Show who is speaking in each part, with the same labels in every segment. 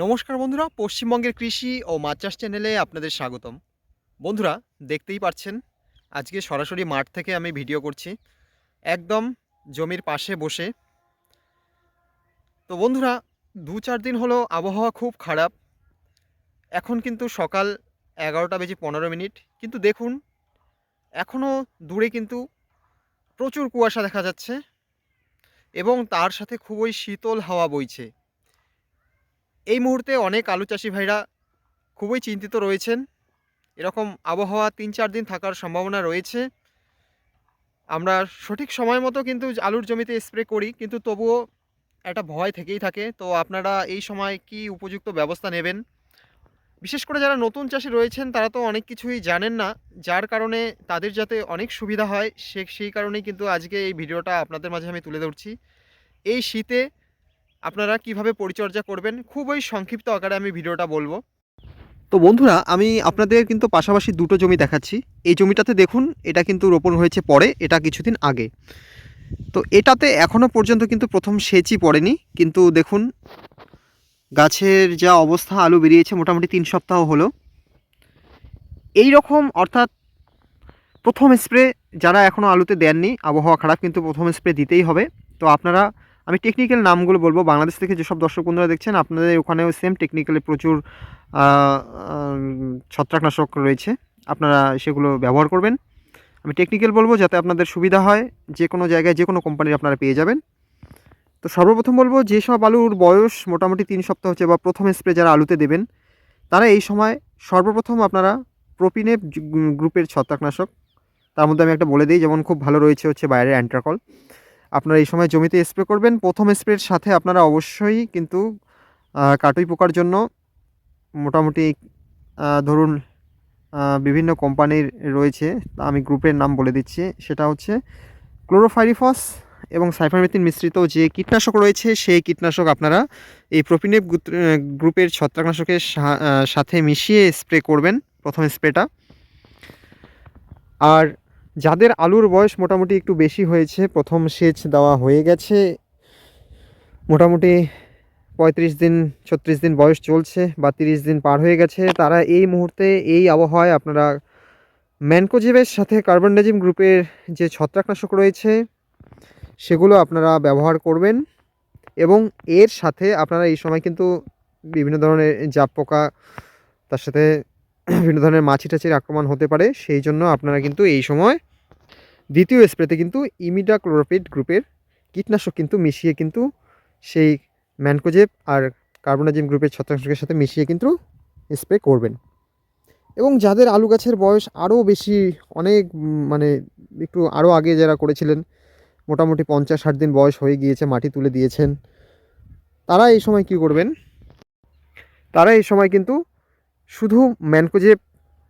Speaker 1: নমস্কার বন্ধুরা, পশ্চিমবঙ্গের কৃষি ও মাছ চাষ চ্যানেলে আপনাদের স্বাগতম। বন্ধুরা, দেখতেই পাচ্ছেন আজকে সরাসরি মাঠ থেকে আমি ভিডিও করছি। একদম জমির পাশে বসে। তো বন্ধুরা, দু চার দিন হলো আবহাওয়া খুব খারাপ। এখন কিন্তু সকাল এগারোটা বেজে পনেরো মিনিট। কিন্তু দেখুন এখনও দূরে কিন্তু প্রচুর কুয়াশা দেখা যাচ্ছে। এবং তার সাথে খুবই শীতল হাওয়া বইছে। এই মুহূর্তে অনেক আলু চাষি ভাইরা খুবই চিন্তিত রয়েছেন। এরকম আবহাওয়া তিন চার দিন থাকার সম্ভাবনা রয়েছে। আমরা সঠিক সময় মতো কিন্তু আলুর জমিতে স্প্রে করি, কিন্তু তবুও একটা ভয় থেকেই থাকে। তো আপনারা এই সময় কি উপযুক্ত ব্যবস্থা নেবেন? বিশেষ করে যারা নতুন চাষি রয়েছেন, তারা তো অনেক কিছুই জানেন না। যার কারণে তাদের যাতে অনেক সুবিধা হয় সে সেই কারণেই কিন্তু আজকে এই ভিডিওটা আপনাদের মাঝে আমি তুলে ধরছি। এই শীতে আপনারা কীভাবে পরিচর্যা করবেন? খুবই সংক্ষিপ্ত আকারে আমি ভিডিওটা বলব। তো বন্ধুরা, আমি আপনাদের কিন্তু পাশাপাশি দুটো জমি দেখাচ্ছি। এই জমিটাতে দেখুন, এটা কিন্তু রোপণ হয়েছে পরে, এটা কিছুদিন আগে। তো এটাতে এখনও পর্যন্ত কিন্তু প্রথম সেচই পড়েনি। কিন্তু দেখুন, গাছের যা অবস্থা, আলু বেরিয়েছে মোটামুটি তিন সপ্তাহ হলো। এই রকম অর্থাৎ প্রথম স্প্রে যারা এখনও আলুতে দেননি, আবহাওয়া খারাপ কিন্তু প্রথম স্প্রে দিতেই হবে। তো আপনারা আমি টেকনিক্যাল নামগুলো বলব। বাংলাদেশ থেকে যেসব দর্শক বন্ধুরা দেখছেন, আপনাদের ওখানেও সেম টেকনিক্যালি প্রচুর ছত্রাকনাশক রয়েছে। আপনারা সেগুলো ব্যবহার করবেন। আমি টেকনিক্যাল বলব যাতে আপনাদের সুবিধা হয়। যে কোনো জায়গায় যে কোনো কোম্পানির আপনারা পেয়ে যাবেন। তো সর্বপ্রথম বলব যেসব আলুর বয়স মোটামুটি তিন সপ্তাহ হচ্ছে বা প্রথম স্প্রে যারা আলুতে দেবেন, তারা এই সময় সর্বপ্রথম আপনারা প্রোপিনে গ্রুপের ছত্রাকনাশক, তার মধ্যে আমি একটা বলে দিই, যেমন খুব ভালো রয়েছে হচ্ছে বাইরের অ্যান্ট্রাকল আপনারা এই সময় জমিতে স্প্রে করবেন। প্রথম স্প্রের সাথে আপনারা অবশ্যই কিন্তু কাটুই পোকার জন্য মোটামুটি ধরুন বিভিন্ন কোম্পানির রয়েছে, আমি গ্রুপের নাম বলে দিচ্ছি। সেটা হচ্ছে ক্লোরোফাইরিফস এবং সাইফারমেথিন মিশ্রিত যে কীটনাশক রয়েছে, সেই কীটনাশক আপনারা এই প্রোপিনেপ গ্রুপের ছত্রাকনাশকের সাথে মিশিয়ে স্প্রে করবেন প্রথম স্প্রেটা আর যাদের আলুর বয়স মোটামুটি একটু বেশি হয়েছে, প্রথম সেচ দেওয়া হয়ে গেছে। মোটামুটি পঁয়ত্রিশ দিন, ছত্রিশ দিন বয়স চলছে বা তিরিশ দিন পার হয়ে গেছে। তারা এই মুহূর্তে এই আবহাওয়ায় আপনারা ম্যানকোজেবের সাথে কার্বনডাজিম গ্রুপের যে ছত্রাকনাশক রয়েছে, সেগুলো আপনারা ব্যবহার করবেন এবং এর সাথে আপনারা এই সময় কিন্তু বিভিন্ন ধরনের জাপ পোকা তার সাথে বিভিন্ন ধরনের মাছি টাছির আক্রমণ হতে পারে। সেই জন্য আপনারা কিন্তু এই সময় দ্বিতীয় স্প্রেতে কিন্তু ইমিডা ক্লোরোপিড গ্রুপের কীটনাশক কিন্তু মিশিয়ে কিন্তু সেই ম্যানকোজেব আর কার্বনাজিম গ্রুপের ছত্রাকনাশকের সাথে মিশিয়ে কিন্তু স্প্রে করবেন। এবং যাদের আলু গাছের বয়স আরও বেশি, অনেক মানে একটু আরও আগে যারা করেছিলেন, মোটামুটি পঞ্চাশ ষাট দিন বয়স হয়ে গিয়েছে, মাটি তুলে দিয়েছেন, তারা এই সময় কি করবেন? তারা এই সময় কিন্তু শুধু ম্যানকোজেব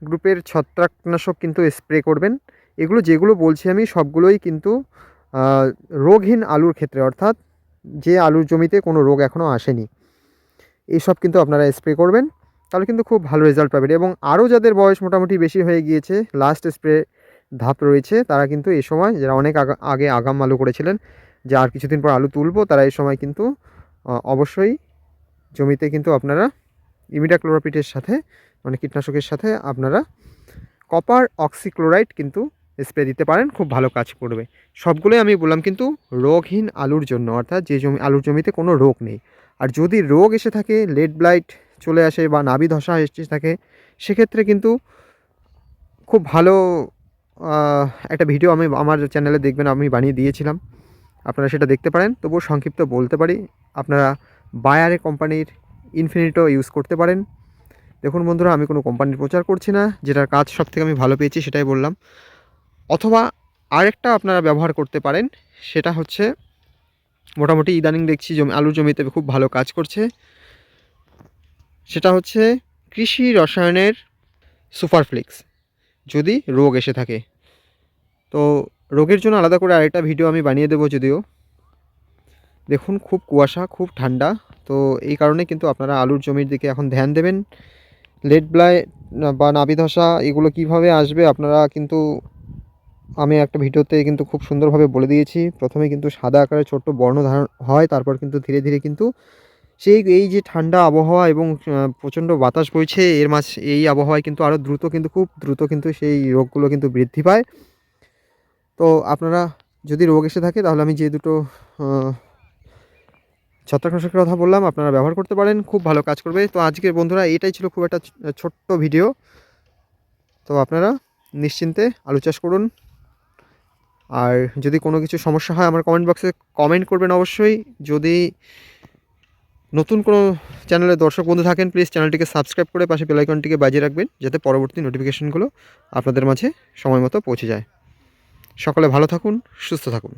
Speaker 1: গ্রুপের ছত্রাকনাশক কিন্তু স্প্রে করবেন। এগুলো যেগুলো বলছি আমি, সবগুলোই কিন্তু রোগহীন আলুর ক্ষেত্রে, অর্থাৎ যে আলুর জমিতে কোনো রোগ এখনও আসেনি, এইসব কিন্তু আপনারা স্প্রে করবেন। তাহলে কিন্তু খুব ভালো রেজাল্ট পাবেন এবং আরও যাদের বয়স মোটামুটি বেশি হয়ে গিয়েছে লাস্ট স্প্রে ধাপ রয়েছে, তারা কিন্তু এই সময়, যারা অনেক আগে আগাম আলু করেছিলেন, যে আর কিছুদিন পর আলু তুলবো, তারা এই সময় কিন্তু অবশ্যই জমিতে কিন্তু আপনারা ইমিডাক্লোরোপিটের সাথে মানে কীটনাশকের সাথে আপনারা কপার অক্সিক্লোরাইড কিন্তু স্প্রে দিতে পারেন, খুব ভালো কাজ করবে। সবগুলোই আমি বললাম কিন্তু রোগহীন আলুর জন্য, অর্থাৎ যে জমি, আলুর জমিতে কোনো রোগ নেই। আর যদি রোগ এসে থাকে, লেড ব্লাইট চলে আসে বা নাভি ধসা এসে থাকে, সেক্ষেত্রে কিন্তু খুব ভালো একটা ভিডিও আমি আমার চ্যানেলে দেখবেন, আমি বানিয়ে দিয়েছিলাম। আপনারা সেটা দেখতে পারেন। তবুও সংক্ষিপ্ত বলতে পারি, আপনারা বায়ারে কোম্পানির ইনফিনিটো ইউজ করতে পারেন। দেখুন বন্ধুরা, আমি কোনো কোম্পানির প্রচার করছি না, যেটার কাজ সব থেকে আমি ভালো পেয়েছি সেটাই বললাম। অথবা আরেকটা আপনারা ব্যবহার করতে পারেন, সেটা হচ্ছে মোটামুটি ইদানিং দেখছি জমি, আলুর জমিতে খুব ভালো কাজ করছে। সেটা হচ্ছে কৃষি রসায়নের সুপারফ্লিক্স যদি রোগ এসে থাকে। তো রোগের জন্য আলাদা করে আরেকটা ভিডিও আমি বানিয়ে দেবো যদিও। দেখুন, খুব কুয়াশা, খুব ঠান্ডা। তো এই কারণে কিন্তু আপনারা আলুর জমির দিকে এখন ধ্যান দেবেন। লেড ব্লাই বা নাবি ধসা এগুলো কীভাবে আসবে আপনারা কিন্তু আমি একটা ভিডিওতে কিন্তু খুব সুন্দরভাবে বলে দিয়েছি। প্রথমে কিন্তু সাদা আকারে ছোট্ট বর্ণ ধারণ হয়, তারপর কিন্তু ধীরে ধীরে কিন্তু সেই এই যে ঠান্ডা আবহাওয়া এবং প্রচণ্ড বাতাস বইছে, এর মাঝ এই আবহাওয়ায় কিন্তু আরও দ্রুত কিন্তু খুব দ্রুত কিন্তু সেই রোগগুলো কিন্তু বৃদ্ধি পায়। তো আপনারা যদি রোগ এসে থাকে তাহলে আমি যে দুটো ছত্রাকনাশকের কথা বললাম, আপনারা ব্যবহার করতে পারেন, খুব ভালো কাজ করবে। তো আজকের বন্ধুরা, এটাই ছিল খুব একটা ছোট্ট ভিডিও। তো আপনারা নিশ্চিন্তে আলু চাষ করুন। আর যদি কোনো কিছু সমস্যা হয়, আমার কমেন্ট বক্সে কমেন্ট করবেন অবশ্যই। যদি নতুন কোনো চ্যানেলের দর্শক বন্ধু থাকেন প্লিজ চ্যানেলটিকে সাবস্ক্রাইব করে পাশে বেলাইকনটিকে বাজিয়ে রাখবেন, যাতে পরবর্তী নোটিফিকেশনগুলো আপনাদের মাঝে সময় মতো পৌঁছে যায়। সকলে ভালো থাকুন, সুস্থ থাকুন।